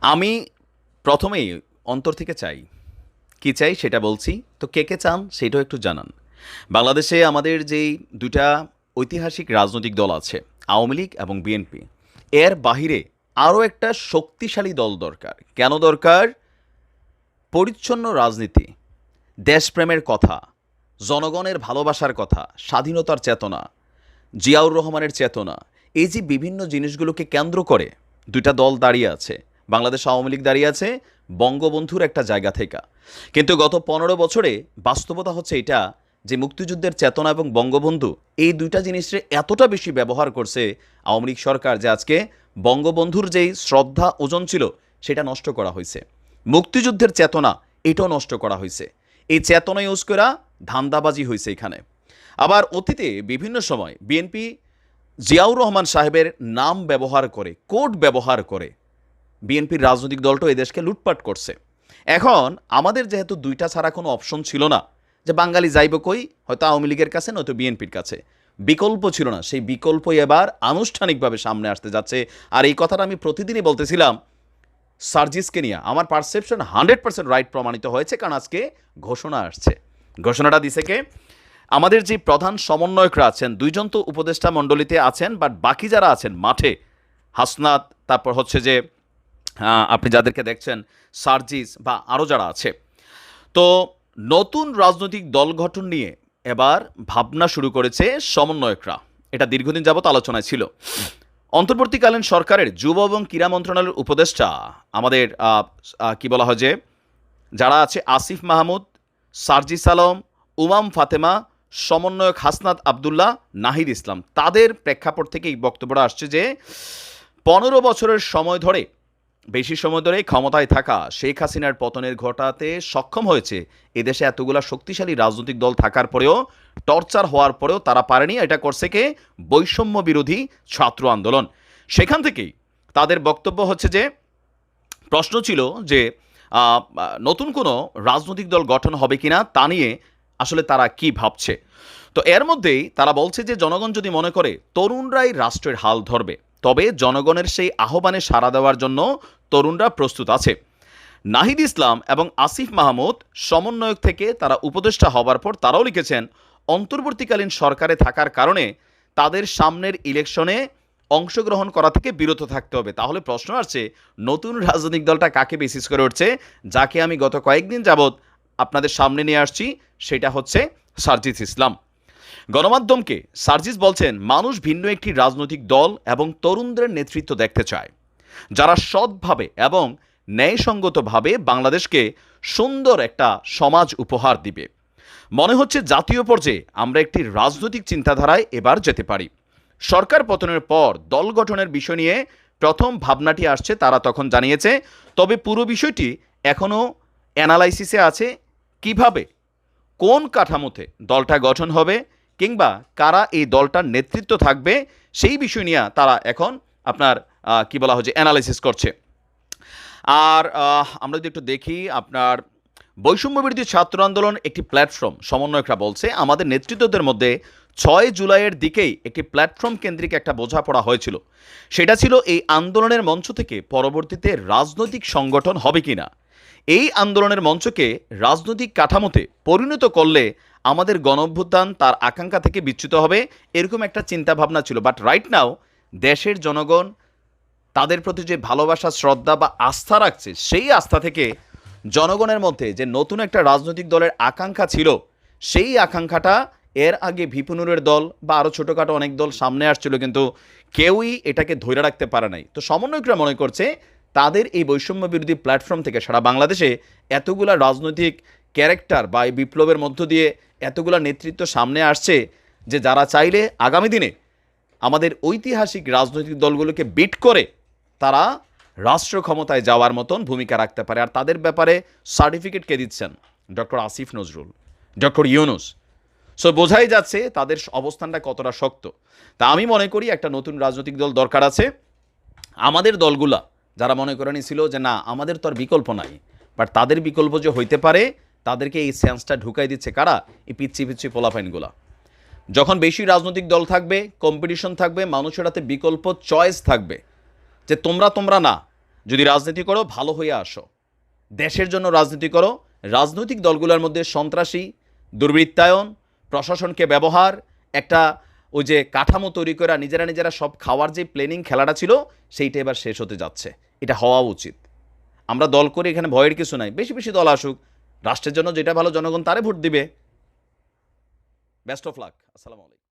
আমি প্রথমেই অন্তর থেকে চাই। কি চাই সেটা বলছি। তো কে কে চান সেটাও একটু জানান। বাংলাদেশে আমাদের যেই দুটা ঐতিহাসিক রাজনৈতিক দল আছে, আওয়ামী লীগ এবং বিএনপি, এর বাহিরে আরও একটা শক্তিশালী দল দরকার। কেন দরকার? পরিচ্ছন্ন রাজনীতি, দেশপ্রেমের কথা, জনগণের ভালোবাসার কথা, স্বাধীনতার চেতনা, জিয়াউর রহমানের চেতনা, এই যে বিভিন্ন জিনিসগুলোকে কেন্দ্র করে দুটা দল দাঁড়িয়ে আছে বাংলাদেশ আওয়ামী লীগ দাঁড়িয়ে আছে বঙ্গবন্ধুর একটা জায়গা থেকে। কিন্তু গত পনেরো বছরে বাস্তবতা হচ্ছে এটা যে মুক্তিযুদ্ধের চেতনা এবং বঙ্গবন্ধু এই দুইটা জিনিসের এতটা বেশি ব্যবহার করছে আওয়ামী লীগ সরকার যে আজকে বঙ্গবন্ধুর যেই শ্রদ্ধা ওজন ছিল সেটা নষ্ট করা হয়েছে। মুক্তিযুদ্ধের চেতনা, এটাও নষ্ট করা হয়েছে। এই চেতনা ইউজ করা ধান্দাবাজি হয়েছে এখানে। আবার অতীতে বিভিন্ন সময় বিএনপি জিয়াউর রহমান সাহেবের নাম ব্যবহার করে, কোড ব্যবহার করে বিএনপির রাজনৈতিক দলটা এই দেশকে লুটপাট করছে। এখন আমাদের যেহেতু দুইটা ছাড়া কোনো অপশন ছিল না, যে বাঙালি যাইব কই, হয়তো আওয়ামী লীগের কাছে, নয়তো বিএনপির কাছে। বিকল্প ছিল না, সেই বিকল্পই এবার আনুষ্ঠানিকভাবে সামনে আসতে যাচ্ছে। আর এই কথাটা আমি প্রতিদিনই বলতেছিলাম সার্জিসকে নিয়ে। আমার পারসেপশন হান্ড্রেড পার্সেন্ট রাইট প্রমাণিত হয়েছে, কারণ আজকে ঘোষণা আসছে। ঘোষণাটা দিছে কে? আমাদের যে প্রধান সমন্বয়করা আছেন, দুইজন তো উপদেষ্টা মণ্ডলীতে আছেন বাট বাকি যারা আছেন মাঠে, হাসনাত, তারপর হচ্ছে যে আপনি যাদেরকে দেখছেন, সার্জিস বা আরও যারা আছে। তো নতুন রাজনৈতিক দল গঠন নিয়ে এবার ভাবনা শুরু করেছে সমন্বয়করা। এটা দীর্ঘদিন যাবত আলোচনায় ছিল। অন্তর্বর্তীকালীন সরকারের যুব এবং ক্রীড়া মন্ত্রণালয়ের উপদেষ্টা আমাদের কি বলা হয় যে, যারা আছে, আসিফ মাহমুদ, সার্জিস আলম, উমাম ফাতেমা, সমন্বয়ক হাসনাত আবদুল্লাহ, নাহিদ ইসলাম। তাদের প্রেক্ষাপট থেকে এই বক্তব্যটা আসছে যে, পনেরো বছরের সময় ধরে বেশি সময় ধরে ক্ষমতায় থাকা শেখ হাসিনার পতনের ঘটাতে সক্ষম হয়েছে এদেশে এতগুলা শক্তিশালী রাজনৈতিক দল থাকার পরেও, টর্চার হওয়ার পরেও তারা পারেনি, এটা করছে কে? বৈষম্য বিরোধী ছাত্র আন্দোলন। সেখান থেকেই তাদের বক্তব্য হচ্ছে যে, প্রশ্ন ছিল যে নতুন কোনো রাজনৈতিক দল গঠন হবে কিনা তা নিয়ে আসলে তারা কি ভাবছে। তো এর মধ্যেই তারা বলছে যে, জনগণ যদি মনে করে তরুণরাই রাষ্ট্রের হাল ধরবে, তবে জনগণের সেই আহ্বানে সাড়া দেওয়ার জন্য তরুণরা প্রস্তুত আছে। নাহিদ ইসলাম এবং আসিফ মাহমুদ সমন্বয়ক থেকে তারা উপদেষ্টা হবার পর তারাও লিখেছেন, অন্তর্বর্তীকালীন সরকারে থাকার কারণে তাদের সামনের ইলেকশনে অংশগ্রহণ করা থেকে বিরত থাকতে হবে। তাহলে প্রশ্ন আসছে, নতুন রাজনৈতিক দলটা কাকে বেসিস করে উঠছে, যাকে আমি গত কয়েকদিন যাবৎ আপনাদের সামনে নিয়ে আসছি, সেটা হচ্ছে সার্জিস ইসলাম। গণমাধ্যমকে সার্জিস বলছেন, মানুষ ভিন্ন একটি রাজনৈতিক দল এবং তরুণদের নেতৃত্ব দেখতে চায়। যারা সৎভাবে এবং ন্যায়সঙ্গতভাবে বাংলাদেশকে সুন্দর একটা সমাজ উপহার দিবে। মনে হচ্ছে জাতীয় পর্যায়ে আমরা একটি রাজনৈতিক চিন্তাধারায় এবার যেতে পারি। সরকার পতনের পর দল গঠনের বিষয় নিয়ে প্রথম ভাবনাটি আসছে, তারা তখন জানিয়েছে, তবে পুরো বিষয়টি এখনও অ্যানালাইসিসে আছে। কীভাবে? কোন কাঠামোতে দলটা গঠন হবে? কিংবা কারা এই দলটার নেতৃত্ব থাকবে? সেই বিষয় নিয়ে তারা এখন আপনার কি বলা হচ্ছে অ্যানালাইসিস করছে। আর আমরা যদি একটু দেখি, আপনার বৈষম্য বিরোধী ছাত্র আন্দোলন একটি প্ল্যাটফর্ম সমন্বয়করা বলছে, আমাদের নেতৃত্বদের মধ্যে ছয় জুলাইয়ের দিকেই একটি প্ল্যাটফর্ম কেন্দ্রিক একটা বোঝাপড়া হয়েছিল। সেটা ছিল এই আন্দোলনের মঞ্চ থেকে পরবর্তীতে রাজনৈতিক সংগঠন হবে কিনা। এই আন্দোলনের মঞ্চকে রাজনৈতিক কাঠামোতে পরিণত করলে আমাদের গণঅভ্যুত্থান তার আকাঙ্ক্ষা থেকে বিচ্যুত হবে, এরকম একটা চিন্তা ভাবনা ছিল। বাট রাইট নাও দেশের জনগণ তাদের প্রতি যে ভালোবাসা, শ্রদ্ধা বা আস্থা রাখছে, সেই আস্থা থেকে জনগণের মধ্যে যে নতুন একটা রাজনৈতিক দলের আকাঙ্ক্ষা ছিল, সেই আকাঙ্ক্ষাটা এর আগে ভিপুনুরের দল বা আরও ছোটোখাটো অনেক দল সামনে আসছিল, কিন্তু কেউই এটাকে ধরে রাখতে পারে নাই। তো সমন্বয়করা মনে করছে, তাদের এই বৈষম্য বিরোধী প্ল্যাটফর্ম থেকে সারা বাংলাদেশে এতগুলা রাজনৈতিক ক্যারেক্টার বা এই বিপ্লবের মধ্য দিয়ে এতগুলা নেতৃত্ব সামনে আসছে, যে যারা চাইলে আগামী দিনে আমাদের ঐতিহাসিক রাজনৈতিক দলগুলোকে বিট করে তারা রাষ্ট্র ক্ষমতায় যাওয়ার মতন ভূমিকা রাখতে পারে। আর তাদের ব্যাপারে সার্টিফিকেট কে দিচ্ছেন doctor Asif Nazrul, doctor Yunus. So বোঝাই যাচ্ছে তাদের অবস্থানটা কতটা শক্ত। তা আমি মনে করি একটা নতুন রাজনৈতিক দল দরকার আছে। আমাদের দলগুলা যারা মনে করে ছিল যে না, আমাদের তো আর বিকল্প নাই বাট তাদের বিকল্প যে হইতে পারে, তাদেরকে এই সেন্সটা ঢুকাই দিচ্ছে কারা? এই পিচ্ছি পিচ্ছি পোলাফাইনগুলা যখন বেশি রাজনৈতিক দল থাকবে কম্পিটিশন থাকবে মানুষের হাতে বিকল্প চয়েস থাকবে, যে তোমরা তোমরা না, যদি রাজনীতি করো, ভালো হয়ে আসো। দেশের জন্য রাজনীতি করো, রাজনৈতিক দলগুলোর মধ্যে সন্ত্রাসী, দুর্বৃত্তায়ন, প্রশাসনকে ব্যবহার, একটা ওই যে কাঠামো তৈরি করা নিজেরা নিজেরা সব খাওয়ার যে প্ল্যানিং খেলাটা ছিল, সেইটা এবার শেষ হতে যাচ্ছে। এটা হওয়া উচিত। আমরা দল করে, এখানে ভয়ের কিছু নাই। বেশি বেশি দল আসুক, রাষ্ট্রের জন্য যেটা ভালো জনগণ তারে ভোট দিবে। বেস্ট অফ লাক আসসালামু আলাইকুম